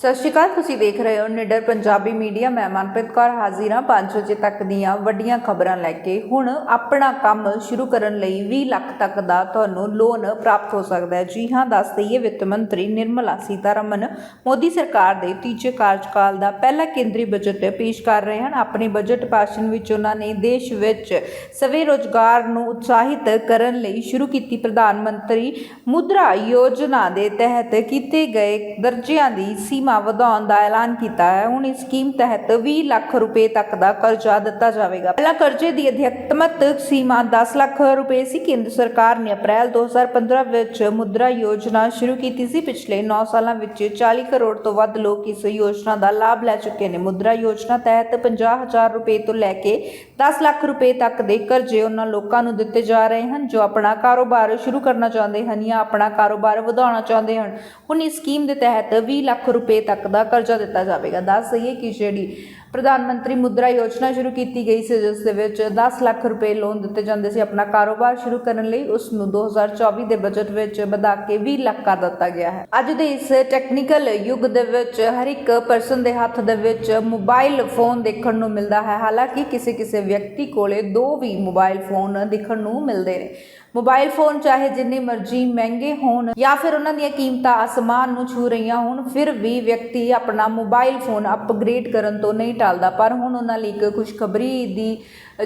ਸਤਿ ਸ਼੍ਰੀ ਅਕਾਲ, ਤੁਸੀਂ ਦੇਖ ਰਹੇ ਹੋ ਨਿਡਰ ਪੰਜਾਬੀ ਮੀਡੀਆ। ਮੈਂ ਮਨਪ੍ਰੀਤ ਕੌਰ ਹਾਜ਼ਰ ਹਾਂ 5 ਵਜੇ ਤੱਕ ਦੀਆਂ ਵੱਡੀਆਂ ਖਬਰਾਂ ਲੈ ਕੇ। ਹੁਣ ਆਪਣਾ ਕੰਮ ਸ਼ੁਰੂ ਕਰਨ ਲਈ 20 ਲੱਖ ਤੱਕ ਦਾ ਤੁਹਾਨੂੰ ਲੋਨ ਪ੍ਰਾਪਤ ਹੋ ਸਕਦਾ ਹੈ। ਜੀ ਹਾਂ, ਦੱਸ ਦਈਏ, ਵਿੱਤ ਮੰਤਰੀ ਨਿਰਮਲਾ ਸੀਤਾਰਮਨ ਮੋਦੀ ਸਰਕਾਰ ਦੇ ਤੀਜੇ ਕਾਰਜਕਾਲ ਦਾ ਪਹਿਲਾ ਕੇਂਦਰੀ ਬਜਟ ਪੇਸ਼ ਕਰ ਰਹੇ ਹਨ। ਆਪਣੇ ਬਜਟ ਭਾਸ਼ਣ ਵਿੱਚ ਉਹਨਾਂ ਨੇ ਦੇਸ਼ ਵਿੱਚ ਸਵੇ ਰੋਜ਼ਗਾਰ ਨੂੰ ਉਤਸ਼ਾਹਿਤ ਕਰਨ ਲਈ ਸ਼ੁਰੂ ਕੀਤੀ। ਪ੍ਰਧਾਨ ਮੰਤਰੀ ਮੁਦਰਾ ਯੋਜਨਾ ਦੇ ਤਹਿਤ ਕੀਤੇ ਗਏ ਦਰਜਿਆਂ ਦੀ ਸੀਮਾ ਵਧਾਉਣ ਦਾ ਐਲਾਨ ਕੀਤਾ ਹੈ। ਹੁਣ ਇਸ ਸਕੀਮ ਤਹਿਤ 20 ਲੱਖ ਰੁਪਏ ਤੱਕ ਦਾ ਕਰਜ਼ਾ ਦਿੱਤਾ ਜਾਵੇਗਾ। ਪਹਿਲਾਂ ਕਰਜ਼ੇ ਦੀ ਅਧਿਕਤਮਤ ਸੀਮਾ 10 ਲੱਖ ਰੁਪਏ ਸੀ। ਕੇਂਦਰ ਸਰਕਾਰ ਨੇ ਅਪ੍ਰੈਲ 2015 ਵਿੱਚ ਮੁਦਰਾ ਯੋਜਨਾ ਸ਼ੁਰੂ ਕੀਤੀ ਸੀ। ਪਿਛਲੇ 9 ਸਾਲਾਂ ਵਿੱਚ 40 ਕਰੋੜ ਤੋਂ ਵੱਧ ਲੋਕ ਇਸ ਯੋਜਨਾ ਦਾ ਲਾਭ ਲੈ ਚੁੱਕੇ ਨੇ। ਮੁਦਰਾ ਯੋਜਨਾ ਤਹਿਤ 50000 ਰੁਪਏ ਤੋਂ ਲੈ ਕੇ 10 ਲੱਖ ਰੁਪਏ ਤੱਕ ਦੇ ਕਰਜ਼ੇ ਉਹਨਾਂ ਲੋਕਾਂ ਨੂੰ ਦਿੱਤੇ ਜਾ ਰਹੇ ਹਨ, ਜੋ ਆਪਣਾ ਕਾਰੋਬਾਰ ਸ਼ੁਰੂ ਕਰਨਾ ਚਾਹੁੰਦੇ ਹਨ ਜਾਂ ਆਪਣਾ ਕਾਰੋਬਾਰ ਵਧਾਉਣਾ ਚਾਹੁੰਦੇ ਹਨ। ਹੁਣ ਇਸ ਸਕੀਮ ਦੇ ਤਹਿਤ 20 ਲੱਖ ਰੁਪਏ ਤੱਕ ਦਾ ਕਰਜ਼ਾ ਦਿੱਤਾ ਜਾਵੇਗਾ। ਦੱਸ ਦਈਏ ਕਿ ਜਿਹੜੀ ਪ੍ਰਧਾਨ ਮੰਤਰੀ ਮੁਦਰਾ ਯੋਜਨਾ ਸ਼ੁਰੂ ਕੀਤੀ ਗਈ ਸੀ, ਜਿਸ ਦੇ ਵਿੱਚ 10 ਲੱਖ ਰੁਪਏ ਲੋਨ ਦਿੱਤੇ ਜਾਂਦੇ ਸੀ, ਆਪਣਾ ਕਾਰੋਬਾਰ ਸ਼ੁਰੂ ਕਰਨ ਲਈ ਉਸ ਨੂੰ 2024 ਦੇ ਬਜਟ ਵਿੱਚ ਵਧਾ ਕੇ 20 ਲੱਖ ਕਰ ਦਿੱਤਾ ਗਿਆ ਹੈ। ਅੱਜ ਦੇ ਇਸ ਟੈਕਨੀਕਲ ਯੁੱਗ ਦੇ ਵਿੱਚ ਹਰ ਇੱਕ ਪਰਸਨ ਦੇ ਹੱਥ ਦੇ ਵਿੱਚ ਮੋਬਾਈਲ ਫੋਨ ਦੇਖਣ ਨੂੰ ਮਿਲਦਾ ਹੈ। ਹਾਲਾਂਕਿ ਕਿਸੇ ਕਿਸੇ ਵਿਅਕਤੀ ਕੋਲੇ ਦੋ ਵੀ ਮੋਬਾਈਲ ਫੋਨ ਦੇਖਣ ਨੂੰ ਮਿਲਦੇ ਨੇ। ਮੋਬਾਈਲ ਫੋਨ ਚਾਹੇ ਜਿੰਨੇ ਮਰਜ਼ੀ ਮਹਿੰਗੇ ਹੋਣ ਜਾਂ ਫਿਰ ਉਹਨਾਂ ਦੀਆਂ ਕੀਮਤਾਂ ਅਸਮਾਨ ਨੂੰ ਛੂ ਰਹੀਆਂ ਹੋਣ, ਫਿਰ ਵੀ ਵਿਅਕਤੀ ਆਪਣਾ ਮੋਬਾਈਲ ਫੋਨ ਅਪਗ੍ਰੇਡ ਕਰਨ ਤੋਂ ਨਹੀਂ ਟਾਲਦਾ। ਪਰ ਹੁਣ ਉਹਨਾਂ ਲਈ ਇੱਕ ਖੁਸ਼ਖਬਰੀ ਦੀ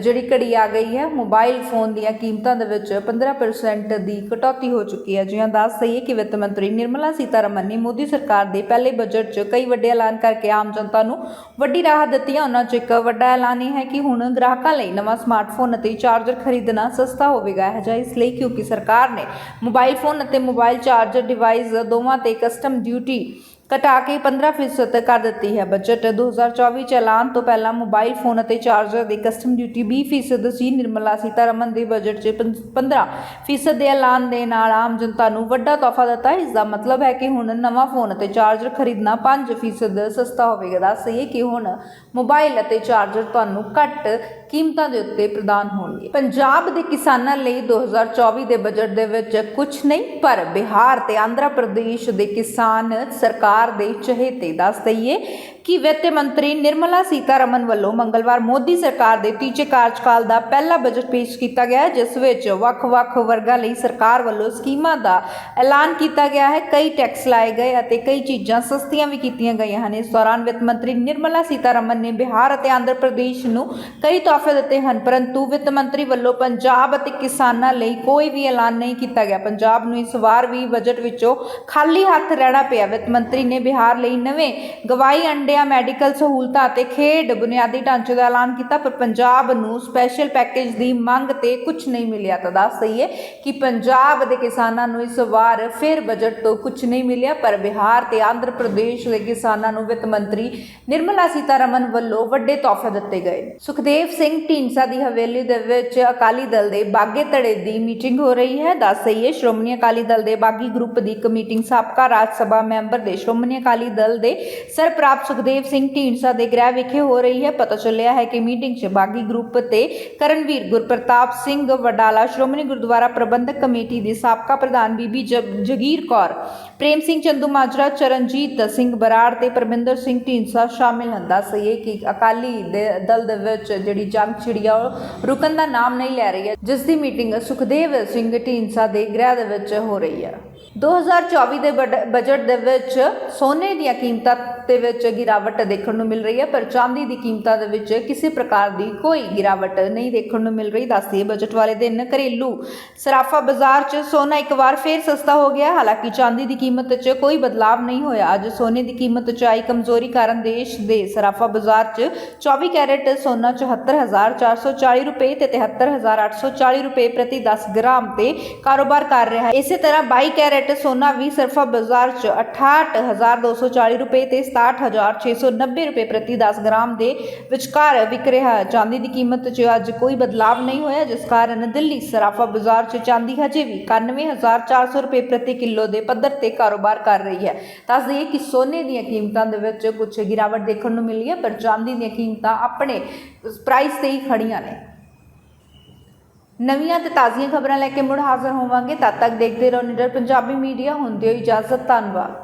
ਜਿਹੜੀ ਘੜੀ ਆ ਗਈ ਹੈ, ਮੋਬਾਈਲ ਫੋਨ ਦੀਆਂ ਕੀਮਤਾਂ ਦੇ ਵਿੱਚ 15% ਦੀ ਕਟੌਤੀ ਹੋ ਚੁੱਕੀ ਹੈ। ਜਿਵੇਂ ਦੱਸ ਦਈਏ ਕਿ ਵਿੱਤ ਮੰਤਰੀ ਨਿਰਮਲਾ ਸੀਤਾਰਮਨ ਨੇ ਮੋਦੀ ਸਰਕਾਰ ਦੇ ਪਹਿਲੇ ਬਜਟ 'ਚ ਕਈ ਵੱਡੇ ਐਲਾਨ ਕਰਕੇ ਆਮ ਜਨਤਾ ਨੂੰ ਵੱਡੀ ਰਾਹਤ ਦਿੱਤੀ ਹੈ। ਉਹਨਾਂ 'ਚ ਇੱਕ ਵੱਡਾ ਐਲਾਨ ਇਹ ਹੈ ਕਿ ਹੁਣ ਗ੍ਰਾਹਕਾਂ ਲਈ ਨਵਾਂ ਸਮਾਰਟਫੋਨ ਅਤੇ ਚਾਰਜਰ ਖਰੀਦਣਾ ਸਸਤਾ ਹੋਵੇਗਾ। ਇਹ ਜਿਹਾ ਇਸ ਲਈ ਕਿਉਂਕਿ ਸਰਕਾਰ ਨੇ ਮੋਬਾਈਲ ਫੋਨ ਅਤੇ ਮੋਬਾਈਲ ਚਾਰਜਰ ਡਿਵਾਈਸ ਦੋਵਾਂ ਤੇ ਕਸਟਮ ਡਿਊਟੀ ਘਟਾ ਕੇ 15% ਕਰ ਦਿੱਤੀ ਹੈ। ਬਜਟ 2024 ਚ ਐਲਾਨ ਤੋਂ ਪਹਿਲਾਂ ਮੋਬਾਈਲ ਫੋਨ ਅਤੇ ਚਾਰਜਰ ਦੀ ਕਸਟਮ ਡਿਊਟੀ 20% ਸੀ। ਨਿਰਮਲਾ ਸੀਤਾਰਮਨ ਦੇ ਬਜਟ 'ਚ 15% ਦੇ ਐਲਾਨ ਦੇ ਨਾਲ ਆਮ ਜਨਤਾ ਨੂੰ ਵੱਡਾ ਤੋਹਫਾ ਦਿੱਤਾ। ਇਸ ਦਾ ਮਤਲਬ ਹੈ ਕਿ ਹੁਣ ਨਵਾਂ ਫੋਨ ਅਤੇ ਚਾਰਜਰ ਖਰੀਦਣਾ 5% ਸਸਤਾ ਹੋਵੇਗਾ। ਦੱਸ ਦਈਏ ਕਿ ਹੁਣ ਮੋਬਾਈਲ ਅਤੇ ਚਾਰਜਰ ਤੁਹਾਨੂੰ ਘੱਟ ਕੀਮਤਾਂ ਦੇ ਉੱਤੇ ਪ੍ਰਦਾਨ ਹੋਣਗੇ। ਪੰਜਾਬ ਦੇ ਕਿਸਾਨਾਂ ਲਈ 2024 ਦੇ ਬਜਟ ਦੇ ਵਿੱਚ ਕੁਝ ਨਹੀਂ, ਪਰ ਬਿਹਾਰ ਤੇ ਆਂਧਰਾ ਪ੍ਰਦੇਸ਼ ਦੇ ਕਿਸਾਨ ਸਰਕਾਰ ਦੇ ਚਹੇਤੇ ਦੱਸ ਦਈਏ ਕਿ ਵਿੱਤ ਮੰਤਰੀ ਨਿਰਮਲਾ ਸੀਤਾਰਮਨ ਵੱਲੋਂ ਮੰਗਲਵਾਰ ਮੋਦੀ ਸਰਕਾਰ ਦੇ ਤੀਜੇ ਕਾਰਜਕਾਲ ਦਾ ਪਹਿਲਾ ਬਜਟ ਪੇਸ਼ ਕੀਤਾ ਗਿਆ ਜਿਸ ਵਿੱਚ ਵੱਖ-ਵੱਖ ਵਰਗਾਂ ਲਈ ਸਰਕਾਰ ਵੱਲੋਂ ਸਕੀਮਾਂ ਦਾ ਐਲਾਨ ਕੀਤਾ ਗਿਆ ਹੈ। ਕਈ ਟੈਕਸ ਲਾਏ ਗਏ ਅਤੇ ਕਈ ਚੀਜ਼ਾਂ ਸਸਤੀਆਂ ਵੀ ਕੀਤੀਆਂ ਗਈਆਂ ਹਨ। ਇਸ ਦੌਰਾਨ ਵਿੱਤ ਮੰਤਰੀ ਨਿਰਮਲਾ ਸੀਤਾਰਮਨ ਨੇ ਬਿਹਾਰ ਅਤੇ ਆਂਧਰਾ ਪ੍ਰਦੇਸ਼ ਨੂੰ ਕਈ ਤੋਹਫੇ ਦਿੱਤੇ ਹਨ, ਪਰੰਤੂ ਵਿੱਤ ਮੰਤਰੀ ਵੱਲੋਂ ਪੰਜਾਬ ਅਤੇ ਕਿਸਾਨਾਂ ਲਈ ਕੋਈ ਵੀ ਐਲਾਨ ਨਹੀਂ ਕੀਤਾ ਗਿਆ। ਪੰਜਾਬ ਨੂੰ ਇਸ ਵਾਰ ਵੀ ਬਜਟ ਵਿੱਚੋਂ ਖਾਲੀ ਹੱਥ ਰਹਿਣਾ ਪਿਆ। ਵਿੱਤ ਮੰਤਰੀ ਨੇ ਬਿਹਾਰ ਲਈ ਨਵੇਂ ਗਵਾਈ ਅੰਡਿਆਂ, ਮੈਡੀਕਲ ਸਹੂਲਤਾਂ ਅਤੇ ਖੇਡ ਬੁਨਿਆਦੀ ਢਾਂਚੇ ਦਾ ਐਲਾਨ ਕੀਤਾ, ਪਰ ਪੰਜਾਬ ਨੂੰ ਸਪੈਸ਼ਲ ਪੈਕੇਜ ਦੀ ਮੰਗ ਤੇ ਕੁਝ ਨਹੀਂ ਮਿਲਿਆ। ਤਾਂ ਦੱਸ ਦਈਏ ਕਿ ਪੰਜਾਬ ਦੇ ਕਿਸਾਨਾਂ ਨੂੰ ਇਸ ਵਾਰ ਫਿਰ ਬਜਟ ਤੋਂ ਕੁਝ ਨਹੀਂ ਮਿਲਿਆ, ਪਰ ਬਿਹਾਰ ਤੇ ਆਂਧਰ ਪ੍ਰਦੇਸ਼ ਦੇ ਕਿਸਾਨਾਂ ਨੂੰ ਵਿੱਤ ਮੰਤਰੀ ਨਿਰਮਲਾ ਸੀਤਾਰਮਨ ਵੱਲੋਂ ਵੱਡੇ ਤੋਹਫੇ ਦਿੱਤੇ ਗਏ ਸੁਖਦੇਵ ਸਿੰਘ ਸਿੰਘ ਢੀਂਡਸਾ ਦੀ ਹਵੇਲੀ ਦੇ ਵਿੱਚ ਅਕਾਲੀ ਦਲ ਦੇ ਬਾਗੇ ਧੜੇ ਦੀ ਮੀਟਿੰਗ ਹੋ ਰਹੀ ਹੈ। ਦੱਸ ਦਈਏ, ਸ਼੍ਰੋਮਣੀ ਅਕਾਲੀ ਦਲ ਦੇ ਬਾਗੀ ਗਰੁੱਪ ਦੀ ਇੱਕ ਮੀਟਿੰਗ ਸਾਬਕਾ ਰਾਜ ਸਭਾ ਮੈਂਬਰ ਦੇ ਸ਼੍ਰੋਮਣੀ ਅਕਾਲੀ ਦਲ ਦੇ ਸਰਪ੍ਰਾਪਤ ਸੁਖਦੇਵ ਸਿੰਘ ਢੀਂਡਸਾ ਦੇ ਗ੍ਰਹਿ ਵਿਖੇ ਹੋ ਰਹੀ ਹੈ। ਪਤਾ ਚੱਲਿਆ ਹੈ ਕਿ ਮੀਟਿੰਗ 'ਚ ਬਾਗੀ ਗਰੁੱਪ ਤੇ ਕਰਨਵੀਰ ਗੁਰਪ੍ਰਤਾਪ ਸਿੰਘ ਵਡਾਲਾ, ਸ਼੍ਰੋਮਣੀ ਗੁਰਦੁਆਰਾ ਪ੍ਰਬੰਧਕ ਕਮੇਟੀ ਦੇ ਸਾਬਕਾ ਪ੍ਰਧਾਨ ਬੀਬੀ ਜਗ- ਜਗੀਰ ਕੌਰ, ਪ੍ਰੇਮ ਸਿੰਘ ਚੰਦੂ ਮਾਜਰਾ, ਚਰਨਜੀਤ ਸਿੰਘ ਬਰਾੜ ਤੇ ਪਰਮਿੰਦਰ ਸਿੰਘ ਢੀਂਡਸਾ ਸ਼ਾਮਿਲ ਹਨ। ਦੱਸ ਦਈਏ ਕਿ ਅਕਾਲੀ ਦੇ, ਦਲ ਦੇ ਵਿੱਚ ਜਿਹੜੀ ਜੰਗ ਛਿੜੀ ਰੁਕਣ ਦਾ ਨਾਮ ਨਹੀਂ ਲੈ ਰਹੀ ਹੈ ਜਿਸ ਦੀ ਮੀਟਿੰਗ ਸੁਖਦੇਵ ਸਿੰਘ ਢੀਂਡਸਾ ਦੇ ਗ੍ਰਹਿ ਦੇ ਵਿੱਚ ਹੋ ਰਹੀ ਹੈ। 2024 ਦੇ ਬਡ- ਬਜਟ ਦੇ ਵਿੱਚ ਸੋਨੇ ਦੀਆਂ ਕੀਮਤਾਂ ਦੇ ਵਿੱਚ ਗਿਰਾਵਟ ਦੇਖਣ ਨੂੰ ਮਿਲ ਰਹੀ ਹੈ, ਪਰ ਚਾਂਦੀ ਦੀ ਕੀਮਤਾਂ ਦੇ ਵਿੱਚ ਕਿਸੇ ਪ੍ਰਕਾਰ ਦੀ ਕੋਈ ਗਿਰਾਵਟ ਨਹੀਂ ਦੇਖਣ ਨੂੰ ਮਿਲ ਰਹੀ। ਦੱਸਦੀ ਹੈ ਬਜਟ ਵਾਲੇ ਦਿਨ ਘਰੇਲੂ ਸਰਾਫਾ ਬਾਜ਼ਾਰ 'ਚ ਸੋਨਾ ਇੱਕ ਵਾਰ ਫੇਰ ਸਸਤਾ ਹੋ ਗਿਆ। ਹਾਲਾਂਕਿ ਚਾਂਦੀ ਦੀ ਕੀਮਤ 'ਚ ਕੋਈ ਬਦਲਾਵ ਨਹੀਂ ਹੋਇਆ। ਅੱਜ ਸੋਨੇ ਦੀ ਕੀਮਤ 'ਚ ਆਈ ਕਮਜ਼ੋਰੀ ਕਾਰਨ ਦੇਸ਼ ਦੇ ਸਰਾਫਾ ਬਾਜ਼ਾਰ 'ਚ 24 ਕੈਰਟ ਸੋਨਾ 74440 ਰੁਪਏ ਤੇ 73840 ਰੁਪਏ ਪ੍ਰਤੀ 10 ਗ੍ਰਾਮ ਤੇ ਕਾਰੋਬਾਰ ਕਰ ਰਿਹਾ ਹੈ। ਇਸੇ ਤਰ੍ਹਾਂ 22 ਕੈਰਟ ਸੋਨਾ ਵੀ ਸਰਫਾ ਬਾਜ਼ਾਰ 'ਚ 68240 ਰੁਪਏ ਤੇ 67690 ਰੁਪਏ ਪ੍ਰਤੀ 10 ਗ੍ਰਾਮ ਦੇ ਵਿਚਕਾਰ ਵਿਕ ਰਿਹਾ ਹੈ। ਚਾਂਦੀ ਦੀ ਕੀਮਤ 'ਚ ਅੱਜ ਕੋਈ ਬਦਲਾਵ ਨਹੀਂ ਹੋਇਆ, ਜਿਸ ਕਾਰਨ ਦਿੱਲੀ ਸਰਾਫਾ ਬਾਜ਼ਾਰ 'ਚ ਚਾਂਦੀ ਹਜੇ ਵੀ 91400 ਰੁਪਏ ਪ੍ਰਤੀ ਕਿਲੋ ਦੇ ਪੱਧਰ ਤੇ ਕਾਰੋਬਾਰ ਕਰ ਰਹੀ ਹੈ। ਦੱਸ ਦਈਏ ਕਿ ਸੋਨੇ ਦੀਆਂ ਕੀਮਤਾਂ ਦੇ ਵਿੱਚ ਕੁਝ ਗਿਰਾਵਟ ਦੇਖਣ ਨੂੰ ਮਿਲੀ ਹੈ, ਪਰ ਚਾਂਦੀ ਦੀਆਂ ਕੀਮਤਾਂ ਆਪਣੇ ਪ੍ਰਾਈਸ ਤੇ ਹੀ ਖੜੀਆਂ ਨੇ। ਨਵੀਆਂ ਤੇ ਤਾਜ਼ੀਆਂ ਖਬਰਾਂ ਲੈ ਕੇ ਮੁੜ ਹਾਜ਼ਰ ਹੋਵਾਂਗੇ। ਤਦ ਤੱਕ ਦੇਖਦੇ ਰਹੋ ਨਿਡਰ ਪੰਜਾਬੀ ਮੀਡੀਆ। ਹੁੰਦੀ ਹੋਈ ਇਜਾਜ਼ਤ, ਧੰਨਵਾਦ।